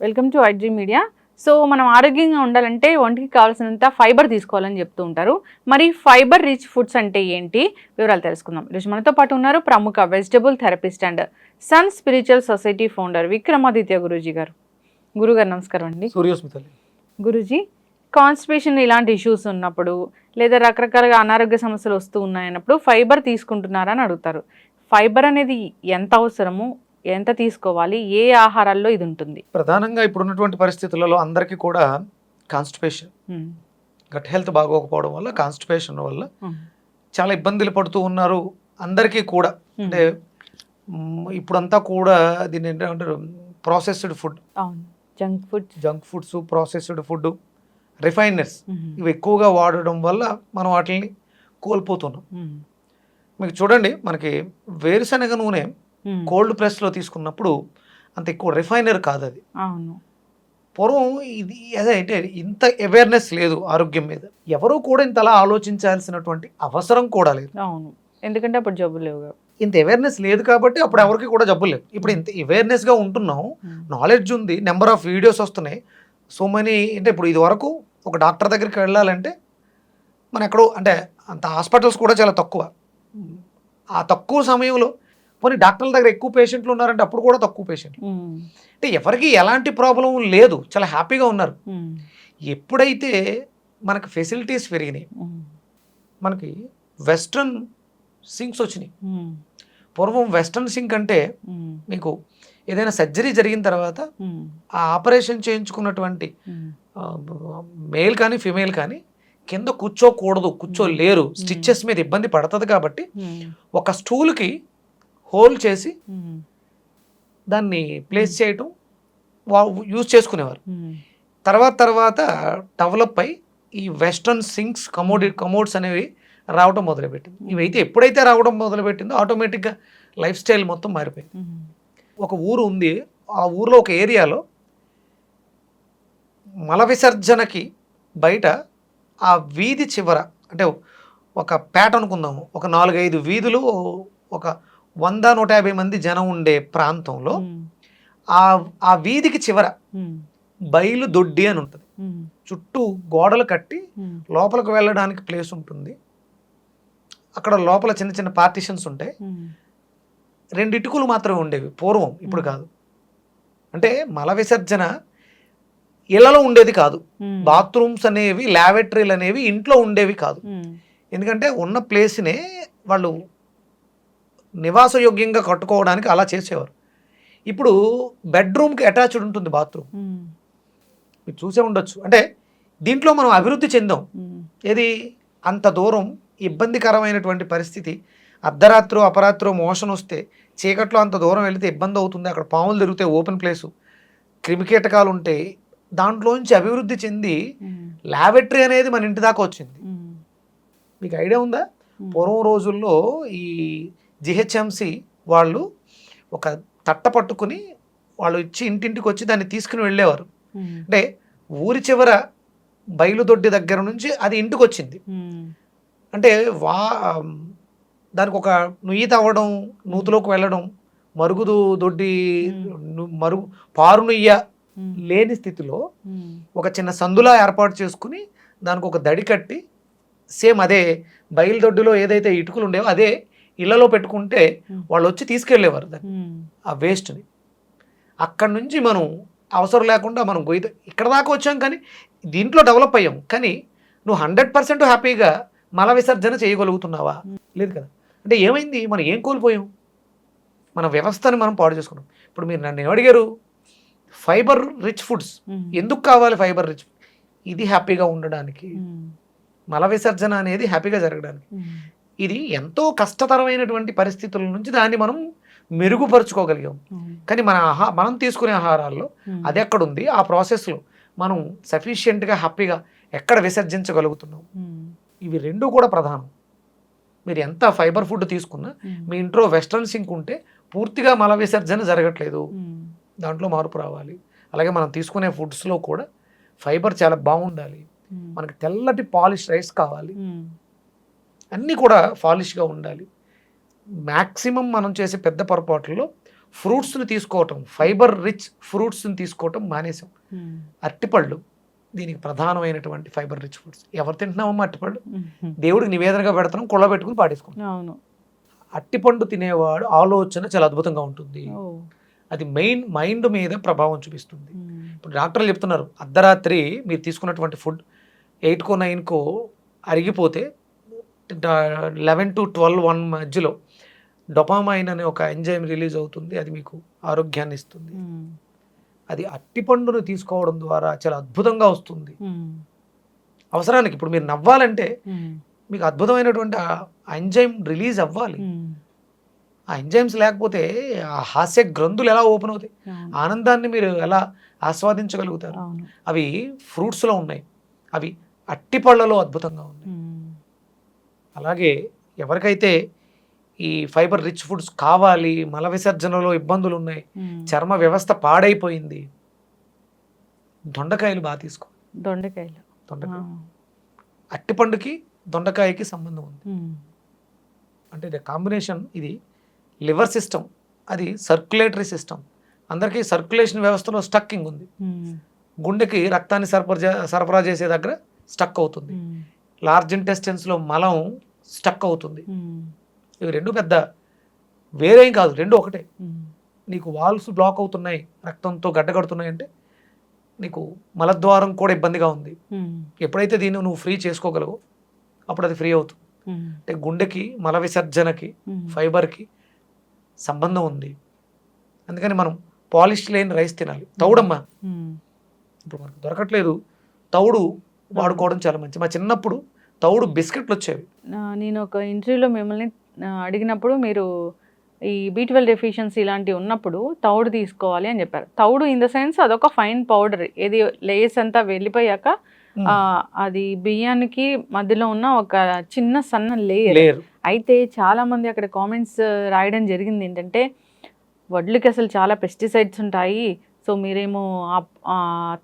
Welcome to IG media so మనం ఆరోగ్యంగా ఉండాలంటే ఒంటికి కావాల్సినంత ఫైబర్ తీసుకోవాలని చెప్తూ ఉంటారు. మరి ఫైబర్ రిచ్ ఫుడ్స్ అంటే ఏంటి? వివరాలు తెలుసుకుందాం. ఈరోజు మనతో పాటు ఉన్నారు ప్రముఖ vegetable therapist and sun spiritual society founder Vikramaditya Guruji గారు. గురుగారు నమస్కారం అండి. సూర్యోస్మితలి గురూజీ కాన్స్టిపేషన్ ఇలాంటి ఇష్యూస్ ఉన్నప్పుడు లేదా రకరకాలుగా అనారోగ్య సమస్యలు వస్తూ ఉన్నాయన్నప్పుడు ఫైబర్ తీసుకుంటున్నారా అని అడుగుతారు. ఫైబర్ అనేది ఎంత అవసరము? ఎంత తీసుకోవాలి? ఏ ఆహారాల్లో ఇది ఉంటుంది? ప్రధానంగా ఇప్పుడు ఉన్నటువంటి పరిస్థితులలో అందరికీ కూడా కాన్స్టిపేషన్ గట్ హెల్త్ బాగోకపోవడం వల్ల కాన్స్టిపేషన్ వల్ల చాలా ఇబ్బందులు పడుతూ ఉన్నారు అందరికీ కూడా. అంటే ఇప్పుడంతా కూడా దీన్ని ఏంటంటారు processed food junk food junk foods processed food refiners. ఇవి ఎక్కువగా వాడడం వల్ల మనం వాటిని కోల్పోతున్నాం. మీకు చూడండి మనకి వేరుశనగ నూనె కోల్డ్ ప్రెస్లో తీసుకున్నప్పుడు అంత ఎక్కువ రిఫైనర్ కాదు అది. అవును. పూర్వం ఇది అదే అంటే ఇంత అవేర్నెస్ లేదు ఆరోగ్యం మీద. ఎవరు కూడా ఇంతలా ఆలోచించాల్సినటువంటి అవసరం కూడా లేదు. అవును. ఎందుకంటే అప్పుడు జబ్బులు లేవు. ఇంత అవేర్నెస్ లేదు కాబట్టి అప్పుడు ఎవరికి కూడా జబ్బులు లేవు. ఇప్పుడు ఇంత అవేర్నెస్గా ఉంటున్నాం నాలెడ్జ్ ఉంది నెంబర్ ఆఫ్ వీడియోస్ వస్తున్నాయి. సో మనీ అంటే ఇప్పుడు ఇది వరకు ఒక డాక్టర్ దగ్గరికి వెళ్ళాలంటే మన ఎక్కడో అంటే అంత హాస్పిటల్స్ కూడా చాలా తక్కువ. ఆ తక్కువ సమయంలో పోనీ డాక్టర్ల దగ్గర ఎక్కువ పేషెంట్లు ఉన్నారంటే అప్పుడు కూడా తక్కువ పేషెంట్లు. అంటే ఎవరికి ఎలాంటి ప్రాబ్లం లేదు చాలా హ్యాపీగా ఉన్నారు. ఎప్పుడైతే మనకి ఫెసిలిటీస్ పెరిగినాయి మనకి వెస్ట్రన్ సింక్స్ వచ్చినాయి. పూర్వం వెస్ట్రన్ సింక్ అంటే మీకు ఏదైనా సర్జరీ జరిగిన తర్వాత ఆ ఆపరేషన్ చేయించుకున్నటువంటి మేల్ కానీ ఫిమేల్ కానీ కింద కూర్చోకూడదు కూర్చోలేరు. స్టిచ్చెస్ మీద ఇబ్బంది పడుతుంది కాబట్టి ఒక స్టూల్కి హోల్ చేసి దాన్ని ప్లేస్ చేయటం వా యూజ్ చేసుకునేవారు. తర్వాత తర్వాత డెవలప్ అయి ఈ వెస్ట్రన్ సింక్స్ కమోడి కమోడ్స్ అనేవి రావడం మొదలుపెట్టింది. ఇవైతే ఎప్పుడైతే రావడం మొదలుపెట్టిందో ఆటోమేటిక్గా లైఫ్ స్టైల్ మొత్తం మారిపోయింది. ఒక ఊరు ఉంది. ఆ ఊర్లో ఒక ఏరియాలో మల విసర్జనకి బయట ఆ వీధి చివర అంటే ఒక పేట అనుకుందాము ఒక నాలుగైదు వీధులు ఒక వంద నూట యాభై మంది జనం ఉండే ప్రాంతంలో ఆ ఆ వీధికి చివర బయలు దొడ్డి అని ఉంటుంది. చుట్టూ గోడలు కట్టి లోపలికి వెళ్ళడానికి ప్లేస్ ఉంటుంది. అక్కడ లోపల చిన్న చిన్న పార్టిషన్స్ ఉంటాయి. రెండు ఇటుకలు మాత్రమే ఉండేవి పూర్వం ఇప్పుడు కాదు. అంటే మల విసర్జన ఇళ్ళలో ఉండేది కాదు. బాత్రూమ్స్ అనేవి ల్యాబరేటరీలు అనేవి ఇంట్లో ఉండేవి కాదు. ఎందుకంటే ఉన్న ప్లేస్నే వాళ్ళు నివాసయోగ్యంగా కట్టుకోవడానికి అలా చేసేవారు. ఇప్పుడు బెడ్రూమ్కి అటాచ్డ్ ఉంటుంది బాత్రూమ్ మీరు చూసే ఉండొచ్చు. అంటే దీంట్లో మనం అభివృద్ధి చెందాం. ఏది? అంత దూరం ఇబ్బందికరమైనటువంటి పరిస్థితి. అర్ధరాత్రి అపరాత్రి మోషన్ వస్తే చీకట్లో అంత దూరం వెళితే ఇబ్బంది అవుతుంది. అక్కడ పాములు తిరిగితే ఓపెన్ ప్లేసు క్రిమికీటకాలు ఉంటాయి దాంట్లోంచి అభివృద్ధి చెంది ఉమ్, ల్యాబరేటరీ అనేది మన ఇంటి దాకా వచ్చింది. మీకు ఐడియా ఉందా? పూర్వం రోజుల్లో ఈ జిహెచ్ఎంసి వాళ్ళు ఒక తట్ట పట్టుకుని వాళ్ళు ఇచ్చి ఇంటింటికి వచ్చి దాన్ని తీసుకుని వెళ్ళేవారు. అంటే ఊరి చివర బయలుదొడ్డి దగ్గర నుంచి అది ఇంటికి వచ్చింది అంటే వా దానికి ఒక నుయ్యి తవ్వడం నూతులోకి వెళ్ళడం మరుగుదు దొడ్డి మరుగు పారు నుయ్య లేని స్థితిలో ఒక చిన్న సందులా ఏర్పాటు చేసుకుని దానికి ఒక దడి కట్టి సేమ్ అదే బయలుదొడ్డిలో ఏదైతే ఇటుకలు ఉండేవో అదే ఇళ్ళలో పెట్టుకుంటే వాళ్ళు వచ్చి తీసుకెళ్ళేవారు దాన్ని ఆ వేస్ట్ని. అక్కడి నుంచి మనం అవసరం లేకుండా మనం గొయ్యి ఇక్కడ దాకా వచ్చాం కానీ దీంట్లో డెవలప్ అయ్యాం. కానీ నువ్వు హండ్రెడ్ పర్సెంట్ హ్యాపీగా మల విసర్జన చేయగలుగుతున్నావా? లేదు కదా. అంటే ఏమైంది? మనం ఏం కోల్పోయాం? మన వ్యవస్థని మనం పాడు చేసుకున్నాం. ఇప్పుడు మీరు నన్ను అడిగారు ఫైబర్ రిచ్ ఫుడ్స్. ఎందుకు కావాలి ఫైబర్ రిచ్? ఇది హ్యాపీగా ఉండడానికి. మల విసర్జన అనేది హ్యాపీగా జరగడానికి. ఇది ఎంతో కష్టతరమైనటువంటి పరిస్థితుల నుంచి దాన్ని మనం మెరుగుపరుచుకోగలిగాం. కానీ మన ఆహా మనం తీసుకునే ఆహారాల్లో అది ఎక్కడ ఉంది ఆ ప్రాసెస్లో మనం సఫిషియెంట్గా హ్యాపీగా ఎక్కడ విసర్జించగలుగుతున్నాం? ఇవి రెండు కూడా ప్రధానం. మీరు ఎంత ఫైబర్ ఫుడ్ తీసుకున్నా మీ ఇంట్లో వెస్ట్రన్ సింక్ ఉంటే పూర్తిగా మల విసర్జన జరగట్లేదు. దాంట్లో మార్పు రావాలి. అలాగే మనం తీసుకునే ఫుడ్స్లో కూడా ఫైబర్ చాలా బాగుండాలి. మనకి తెల్లటి పాలిష్ రైస్ కావాలి. అన్నీ కూడా పాలిష్గా ఉండాలి. మ్యాక్సిమం మనం చేసే పెద్ద పొరపాట్లలో ఫ్రూట్స్ని తీసుకోవటం ఫైబర్ రిచ్ ఫ్రూట్స్ని తీసుకోవటం మానేసాం. ఉమ్. అరటిపళ్ళు దీనికి ప్రధానమైనటువంటి ఫైబర్ రిచ్ ఫుడ్స్ ఎవరు తింటున్నామమ్మా అరటిపళ్ళు ఉమ్. దేవుడికి నివేదనగా పెడుతున్నాం కుళ్ళ పెట్టుకుని పాడేసుకుంటాం అవును. అట్టిపండు తినేవాడు ఆలోచన చాలా అద్భుతంగా ఉంటుంది. అది మెయిన్ మైండ్ మీద ప్రభావం చూపిస్తుంది. ఇప్పుడు డాక్టర్లు చెప్తున్నారు అర్ధరాత్రి మీరు తీసుకున్నటువంటి ఫుడ్ ఎయిట్కో నైన్కో అరిగిపోతే లెవెన్ టు ట్వెల్వ్ వన్ మధ్యలో డొపామైన్ అనే ఒక ఎంజైమ్ రిలీజ్ అవుతుంది అది మీకు ఆరోగ్యాన్ని ఇస్తుంది. అది అట్టిపండును తీసుకోవడం ద్వారా చాలా అద్భుతంగా వస్తుంది. అవసరానికి ఇప్పుడు మీరు నవ్వాలంటే. మీకు అద్భుతమైనటువంటి ఆ ఎంజైమ్ రిలీజ్ అవ్వాలి. ఆ ఎంజైమ్స్ లేకపోతే ఆ హాస్య గ్రంథులు ఎలా ఓపెన్ అవుతాయి. ఆనందాన్ని మీరు ఎలా ఆస్వాదించగలుగుతారు అవి ఫ్రూట్స్లో ఉన్నాయి అవి అట్టిపళ్ళలో అద్భుతంగా ఉన్నాయి. అలాగే ఎవరికైతే ఈ ఫైబర్ రిచ్ ఫుడ్స్ కావాలి మల విసర్జనలో ఇబ్బందులు ఉన్నాయి. చర్మ వ్యవస్థ పాడైపోయింది దొండకాయలు బాగా తీసుకో దొండకాయలు దొండకాయ. అట్టిపండుకి దొండకాయకి సంబంధం ఉంది. అంటే ఇది కాంబినేషన్ ఇది లివర్ సిస్టమ్ అది సర్క్యులేటరీ సిస్టమ్ అందరికీ సర్క్యులేషన్ వ్యవస్థలో స్టక్కింగ్ ఉంది ఉమ్. గుండెకి రక్తాన్ని సరఫరా సరఫరా చేసే దగ్గర స్టక్ అవుతుంది ఉమ్. లార్జ్ ఇంటెస్టెన్స్లో మలం స్టక్ అవుతుంది ఉమ్. ఇవి రెండు పెద్ద వేరేం కాదు రెండు ఒకటే. నీకు వాల్స్ బ్లాక్ అవుతున్నాయి రక్తంతో గడ్డగడుతున్నాయి అంటే నీకు మలద్వారం కూడా ఇబ్బందిగా ఉంది. ఎప్పుడైతే దీన్ని నువ్వు ఫ్రీ చేసుకోగలవో అప్పుడు అది ఫ్రీ అవుతుంది. అంటే గుండెకి మల విసర్జనకి. ఫైబర్కి సంబంధం ఉంది. అందుకని మనం పాలిష్ లేని రైస్ తినాలి. తౌడమ్మా. ఇప్పుడు మనకు దొరకట్లేదు. తౌడు వాడుకోవడం చాలా మంచి మా చిన్నప్పుడు తౌడు బిస్కెట్లు వచ్చేవి. నేను ఒక ఇంటర్వ్యూలో మిమ్మల్ని అడిగినప్పుడు మీరు ఈ బీ ట్వెల్వ్ డెఫిషియన్సీ ఇలాంటివి ఉన్నప్పుడు తౌడు తీసుకోవాలి అని చెప్పారు. తౌడు ఇన్ ద సెన్స్ అదొక ఫైన్ పౌడర్. ఏది లేయర్స్ అంతా వెళ్ళిపోయాక అది బియ్యానికి మధ్యలో ఉన్న ఒక చిన్న సన్న లేయర్ అయితే చాలా మంది అక్కడ కామెంట్స్ రాయడం జరిగింది ఏంటంటే వడ్లకి అసలు చాలా పెస్టిసైడ్స్ ఉంటాయి సో మీరేమో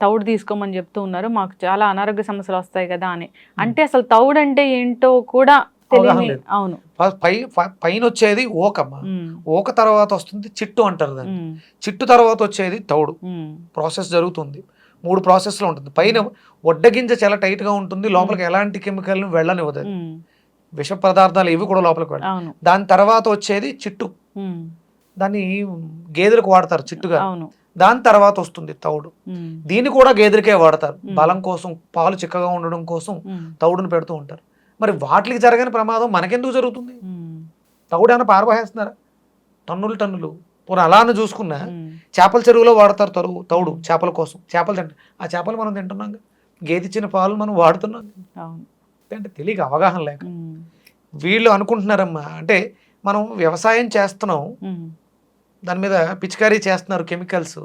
తౌడు తీసుకోమని చెప్తూ ఉన్నారు మాకు చాలా అనారోగ్య సమస్యలు వస్తాయి కదా అని. అంటే అసలు తౌడు అంటే ఏంటో కూడా. అవును. ప- పైన వచ్చేది ఓకమ్మ. ఉమ్, ఓక తర్వాత వస్తుంది చిట్టు అంటారు దాన్ని. ఉమ్, చిట్టు తర్వాత వచ్చేది తౌడు. ప్రాసెస్ జరుగుతుంది. మూడు ప్రాసెస్లో ఉంటుంది. పైన వడ్డగింజ చాలా టైట్గా ఉంటుంది. లోపలికి ఎలాంటి కెమికల్ వెళ్ళనివ్వదు. విష పదార్థాలు ఇవి కూడా లోపలికి వెళ్ళాలి దాని తర్వాత వచ్చేది చిట్టు. దాన్ని గేదెలకు వాడతారు చిట్టుగా. దాని తర్వాత వస్తుంది తౌడు. దీన్ని కూడా గేదెలకే వాడతారు. బలం కోసం పాలు చిక్కగా ఉండడం కోసం తౌడును పెడుతూ ఉంటారు. మరి వాటికి జరగని ప్రమాదం మనకెందుకు జరుగుతుంది? తౌడు ఏమైనా పారబోసేస్తున్నారా టన్నులు టన్నులు. పోనీ అలానే చూసుకున్నా ఉమ్, చేపల చెరువులో వాడతారు తరువు తౌడు చేపల కోసం. చేపలు తింటాం ఆ చేపలు మనం తింటున్నాం గేదె ఇచ్చిన పాలు మనం వాడుతున్నాం అంటే తెలియక అవగాహన లేక. వీళ్ళు అనుకుంటున్నారమ్మా అంటే మనం వ్యవసాయం చేస్తున్నాం. దాని మీద పిచికారీ చేస్తున్నారు కెమికల్స్.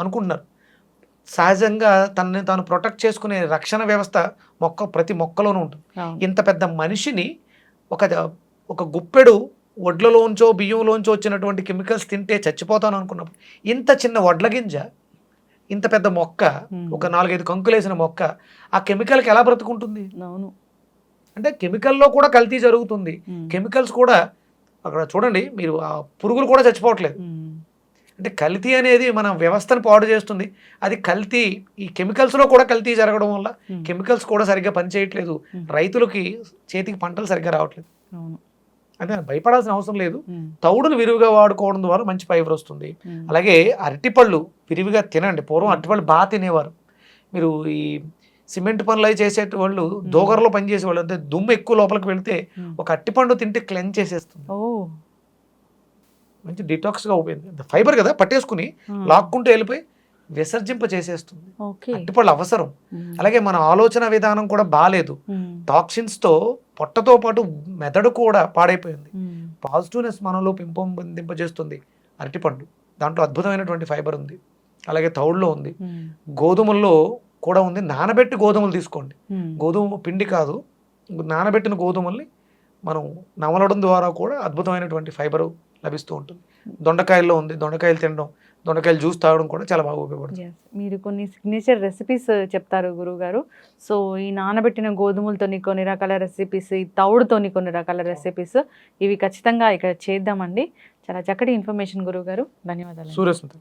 అనుకుంటున్నారు. సహజంగా తనని తాను ప్రొటెక్ట్ చేసుకునే రక్షణ వ్యవస్థ మొక్క ప్రతి మొక్కలోనూ ఉంటుంది. ఇంత పెద్ద మనిషిని ఒక ఒక గుప్పెడు వడ్లలోంచో బియ్యంలోంచో వచ్చినటువంటి కెమికల్స్ తింటే చచ్చిపోతాను అనుకున్నప్పుడు ఇంత చిన్న వడ్ల గింజ ఇంత పెద్ద మొక్క. ఒక నాలుగైదు కంకులేసిన మొక్క ఆ కెమికల్కి ఎలా బ్రతుకుంటుంది? అవును. అంటే కెమికల్లో కూడా కల్తీ జరుగుతుంది. కెమికల్స్ కూడా అక్కడ చూడండి మీరు ఆ పురుగులు కూడా చచ్చిపోవట్లేదు. అంటే కల్తీ అనేది మన వ్యవస్థను పాడు చేస్తుంది. అది కల్తీ ఈ కెమికల్స్లో కూడా కల్తీ జరగడం వల్ల కెమికల్స్ కూడా సరిగ్గా పనిచేయట్లేదు. రైతులకి చేతికి పంటలు సరిగ్గా రావట్లేదు. అవును. అంటే భయపడాల్సిన అవసరం లేదు. తౌడును విరివిగా వాడుకోవడం ద్వారా మంచి ఫైబర్ వస్తుంది. అలాగే అరటిపళ్ళు విరివిగా తినండి. పూర్వం అరటిపళ్ళు బాగా తినేవారు. మీరు ఈ సిమెంట్ పనులు అవి చేసే వాళ్ళు దోగరలో పనిచేసే వాళ్ళు అంటే దుమ్ము ఎక్కువ లోపలికి వెళ్తే. ఒక అరటిపండు తింటే క్లెన్ చేసేస్తుంది. మంచి డిటాక్స్గా ఉపయోగింది ఫైబర్ కదా పట్టేసుకుని లాక్కుంటూ వెళ్ళిపోయి విసర్జింప చేసేస్తుంది. ఓకే. అరటిపళ్ళు అవసరం. అలాగే మన ఆలోచన విధానం కూడా బాగాలేదు. టాక్సిన్స్తో పొట్టతో పాటు మెదడు కూడా పాడైపోయింది. పాజిటివ్నెస్ మనలో పెంపొందింపజేస్తుంది. అరటిపండు. దాంట్లో అద్భుతమైనటువంటి ఫైబర్ ఉంది. అలాగే తౌడులో ఉంది. గోధుమల్లో కూడా ఉంది. నానబెట్టి గోధుమలు తీసుకోండి. గోధుమ పిండి కాదు. నానబెట్టిన గోధుమల్ని మనం నమలడం ద్వారా కూడా అద్భుతమైనటువంటి ఫైబర్ లభిస్తూ ఉంటుంది. దొండకాయల్లో ఉంది. దొండకాయలు తినడం. దొండకాయలు జ్యూస్ తాగడం కూడా చాలా బాగా ఉపయోగపడుతుంది. మీరు కొన్ని సిగ్నేచర్ రెసిపీస్ చెప్తారు గురువు గారు సో ఈ నానబెట్టిన గోధుమలతోని కొన్ని రకాల రెసిపీస్ ఈ తౌడుతోని కొన్ని రకాల రెసిపీస్ ఇవి ఖచ్చితంగా ఇక్కడ చేద్దామండి. చాలా చక్కటి ఇన్ఫర్మేషన్ గురువు గారు ధన్యవాదాలు సూర్యస్మృతి